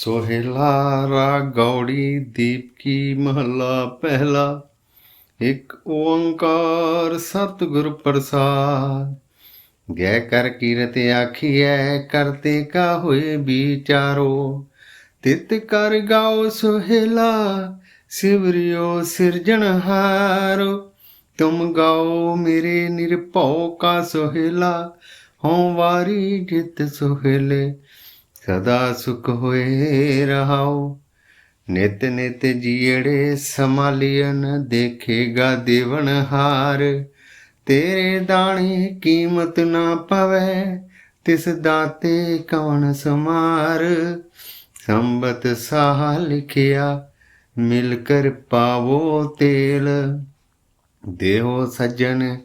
ਸੋਹਿਲਾ ਰਾਗ ਗੌੜੀ ਦੀਪ ਕੀ ਮਹੱਲਾ ਪਹਿਲਾ। ਇਕ ਓੰਕਾਰ ਸਤਿਗੁਰ ਪ੍ਰਸਾਦ। ਗੈ ਕਰ ਕੀਰਤ ਆਖੀਐ, ਕਰਤੇ ਕਾ ਹੋਏ ਵਿਚਾਰੋ। ਤਿਤ ਕਰ ਗਾਓ ਸੋਹਿਲਾ, ਸਿਵਰਿਓ ਸਿਰਜਣਹਾਰੋ ਤੁਮ ਗਾਓ ਮੇਰੇ ਨਿਰਭਉ ਕਾ ਸੋਹਿਲਾ, ਹਉ ਵਾਰੀ ਜਿਤ ਸੋਹਿਲੇ। ਸਦਾ ਸੁਖ ਹੋਏ ਰਹਾਓ। ਨਿਤ ਨਿਤ ਜੀੜੇ ਸਮਾਲੀਨ ਦੇਖੇਗਾ ਦੇਵਨ ਹਾਰ। ਤੇਰੇ ਦਾਣੇ ਕੀਮਤ ਨਾ ਪਵੇ, ਤਿਸ ਦਾਤੇ ਕਵਣ ਸਮਾਰ ਸੰਬਤ ਸਾਹ ਲਿਖਿਆ, ਮਿਲ ਕਰ ਪਾਵੋ ਤੇਲ। ਦੇਹੋ ਸੱਜਣ,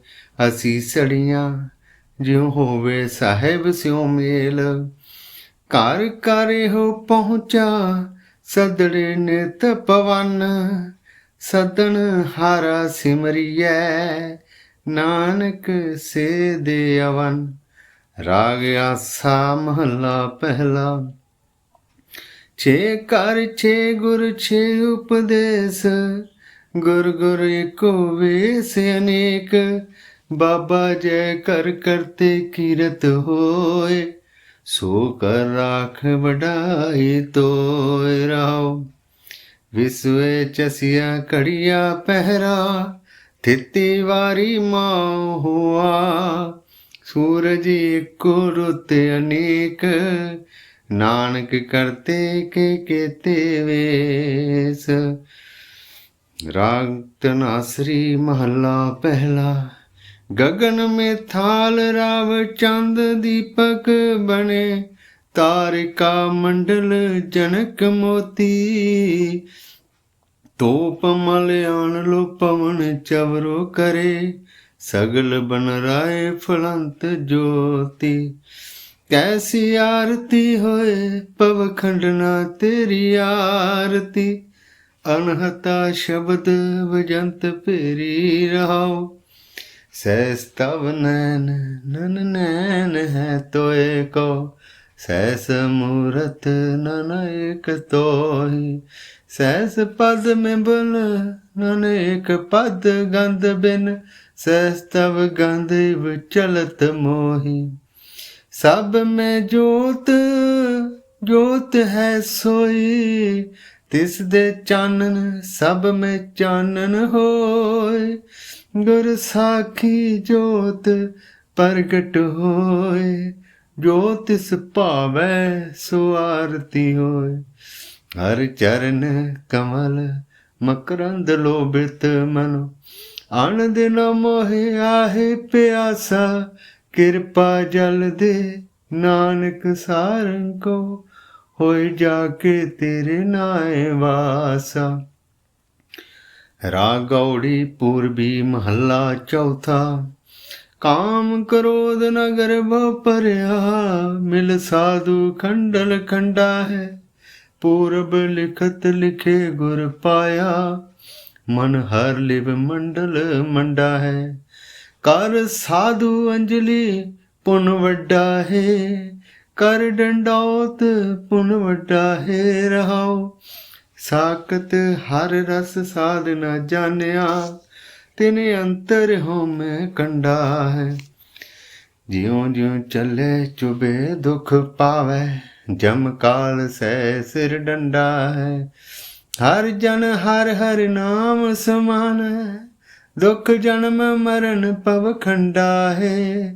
ਅਸੀਂ ਸੜੀਆਂ, ਜਿਉ ਹੋਵੇ ਸਾਹਿਬ ਸਿਉ ਮੇਲ। ਘਰ ਘਰ ਹੋ ਪਹੁੰਚਾ, ਸਦੜੇ ਨਿਤ ਪਵਨ। ਸਦਣ ਹਾਰਾ ਸਿਮਰਿਐ, ਨਾਨਕ ਸੇ ਦੇ ਅਵਨ। ਰਾਗ ਆਸਾ ਮਹਲਾ ਪਹਿਲਾ। ਛੇ ਕਰ ਛੇ ਗੁਰ, ਛੇ ਉਪਦੇਸ। ਗੁਰ ਗੁਰ ਏਕੋ ਵੇਸ ਅਨੇਕ। ਬਾਬਾ ਜੈ ਕਰ ਕਰਤੇ ਕੀਰਤ ਹੋਏ। ਸੋ ਕਰ ਰਾਖ ਵਡਾਈ ਤੋਇ ਰਾਉ ਵਿਸਵੇ ਚਸਿਆ ਕੜੀਆ ਪਹਿਰਾ, ਥਿੱਤੀ ਵਾਰੀ ਮਾਂ ਹੁਆ। ਸੂਰਜ ਇੱਕੋ ਰੁੱਤ ਅਨੇਕ, ਨਾਨਕ ਕਰਤੇ ਕੇ ਕੇਤੇ ਵੇਸ। ਰਾਗ ਤਨਾਸਰੀ ਮਹੱਲਾ ਪਹਿਲਾ। ਗਗਨ ਮੇ ਥਾਲ ਰਾਵ ਚੰਦ ਦੀਪਕ ਬਣੇ, ਤਾਰਿਕਾ ਮੰਡਲ ਜਨਕ ਮੋਤੀ। ਤੋਪ ਮਲ ਆਣ ਲੋ ਪਵਨ ਚਵਰੋ ਕਰੇ, ਸਗਲ ਬਨ ਰਾਏ ਫਲੰਤ ਜੋਤੀ। ਕੈਸੀ ਆਰਤੀ ਹੋਏ ਪਵ ਖੰਡਨਾ ਤੇਰੀ ਆਰਤੀ, ਅਨਹਤਾ ਸ਼ਬਦ ਵਜੰਤ ਭੇਰੀ ਰਹਾਓ। ਸੈਸ ਤਵ ਨੈਨ ਨਨ ਨੈਨ ਹੈ ਤੋਏ ਕੋ। ਸੈਸ ਮੂਰਤ ਨਨ ਏਕ ਤੋਈ। ਸੈਸ ਪਦ ਮੈਂ ਬਲ ਨਨ ਏਕ ਪਦ ਗੰਧ ਬਿਨ। ਸੈਸ ਤਵ ਗੰਧ ਵਿਚਲਤ ਮੋਹੀ। ਸਭ ਮੈਂ ਜੋਤ ਜੋਤ ਹੈ ਸੋਈ ਤਿਸ ਦੇ ਚਾਨਣ ਸਭ ਮੈਂ ਚਾਨਣ ਹੋਏ। ਗੁਰ ਸਾਖੀ ਜੋਤ ਪ੍ਰਗਟ ਹੋਏ, ਜੋ ਤਿਸ ਭਾਵੈ ਸੋ ਆਰਤੀ ਹੋਏ। ਹਰ ਚਰਨ ਕਮਲ ਮਕਰੰਦ ਲੋਭਿਤ ਮਨ ਆਣ ਦਿਨ ਮੋਹਿ ਆਹੇ ਪਿਆਸਾ, ਕਿਰਪਾ ਜਲ ਦੇ ਨਾਨਕ ਸਾਰੰ ਕੋ ਹੋਇ ਜਾ ਕੇ ਤੇਰੇ ਨਾਏ ਵਾਸਾ। ਰਾਗ ਗੌੜੀ ਪੂਰਬੀ ਮਹੱਲਾ ਚੌਥਾ, ਕਾਮ ਕ੍ਰੋਧ ਨਗਰ ਭਰਿਆ ਮਿਲ ਸਾਧੂ ਖੰਡਲ ਖੰਡਾ ਹੈ। ਪੂਰਬ ਲਿਖਤ ਲਿਖੇ ਗੁਰ ਪਾਇਆ, ਮਨ ਹਰ ਲਿਵ ਮੰਡਲ ਮੰਡਾ ਹੈ। ਕਰ ਸਾਧੂ ਅੰਜਲੀ ਪੁਨ ਵੱਡਾ ਹੈ, ਕਰ ਡੰਡੌਤ ਪੁਨ ਵੱਡਾ ਹੈ ਰਹਾਉ। ਸਾਕਤ ਹਰ ਰਸ ਸਾਧ ਨਾ ਜਾਣਿਆ, ਤਿਨ ਅੰਤਰ ਹਉਮੈ ਕੰਡਾ ਹੈ। ਜਿਉ ਜਿਉ ਚੱਲੇ ਚੁਬੇ ਦੁਖ ਪਾਵੇ, ਜਮ ਕਾਲ ਸੈ ਸਿਰ ਡੰਡਾ ਹੈ। ਹਰ ਜਨ ਹਰ ਹਰ ਨਾਮ ਸਮਾਨ, ਦੁਖ ਜਨਮ ਮਰਨ ਪਵ ਖੰਡਾ ਹੈ।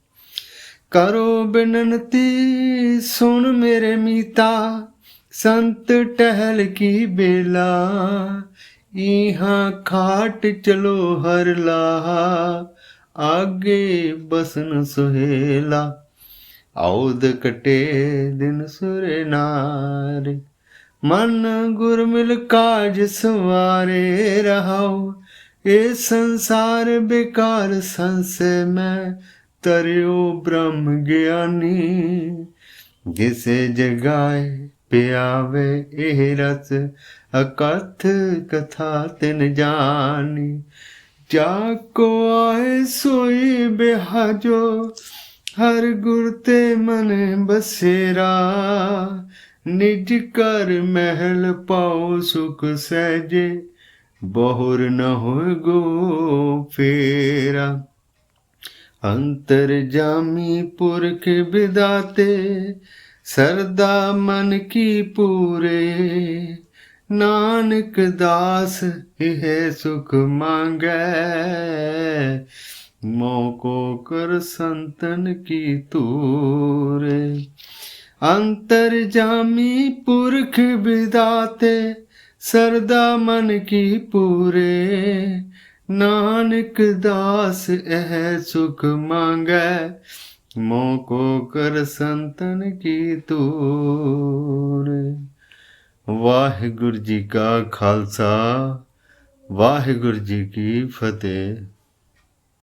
ਕਰੋ ਬਿਨੰਤੀ, ਸੁਣ ਮੇਰੇ ਮੀਤਾ, ਸੰਤ ਟਹਿਲ ਕੀ ਬੇਲਾ ਇਹਾਂ ਖਾਟ ਚਲੋ ਹਰ ਲਾਹਾ ਆਗੇ ਬਸਨ ਸੁਹੇਲਾ। ਔਦ ਕਟੇ ਦਿਨ ਸੁਰੇ ਨਾਰੇ, ਮਨ ਗੁਰ ਮਿਲ ਕਾਜ ਸਵਾਰੇ ਰਹਾਉ। ਇਹ ਸੰਸਾਰ ਬੇਕਾਰ ਸੰਸੇ ਮੈਂ ਤਰਿਓ ਬ੍ਰਹਮ ਗਿਆਨੀ, ਜਿਸੇ ਜਗਾਏ ਪਿਆਵੇ ਇਹ ਰਸ, ਅਕਥ ਕਥਾ ਤਿਨ ਜਾਣੀ ਜਾ ਕੋ ਆਏ ਸੋਈ ਬਿਹਾਜੋ, ਹਰ ਗੁਰ ਤੇ ਮਨ ਬਸੇਰਾ। ਨਿਜ ਕਰ ਮਹਿਲ ਪਾਓ ਸੁਖ ਸਹਿਜੇ, ਬਹੁਰ ਨ ਹੋਗੋ ਫੇਰਾ। ਅੰਤਰ ਜਾਮੀ ਪੁਰਖ ਵਿਦਾਤੇ ਸਰਦਾ ਮਨ ਕੀ ਪੂਰੇ ਨਾਨਕ ਦਾਸ ਇਹ ਸੁਖ ਮੰਗੈ ਮੋਕੋ ਕਰ ਸੰਤਨ ਕੀ ਤੂਰੇ ਅੰਤਰ ਜਾਮੀ ਪੁਰਖ ਵਿਦਾਤੇ ਸਰਦਾ ਮਨ ਕੀ ਪੂਰੇ ਨਾਨਕ ਦਾਸ ਇਹ ਸੁਖ ਮੰਗੈ ਮੋਕੋ ਕਰ ਸੰਤਨ ਕੀ ਤੂਰੇ ਵਾਹਿਗੁਰੂ ਜੀ ਕਾ ਖਾਲਸਾ, ਵਾਹਿਗੁਰੂ ਜੀ ਕੀ ਫਤਿਹ।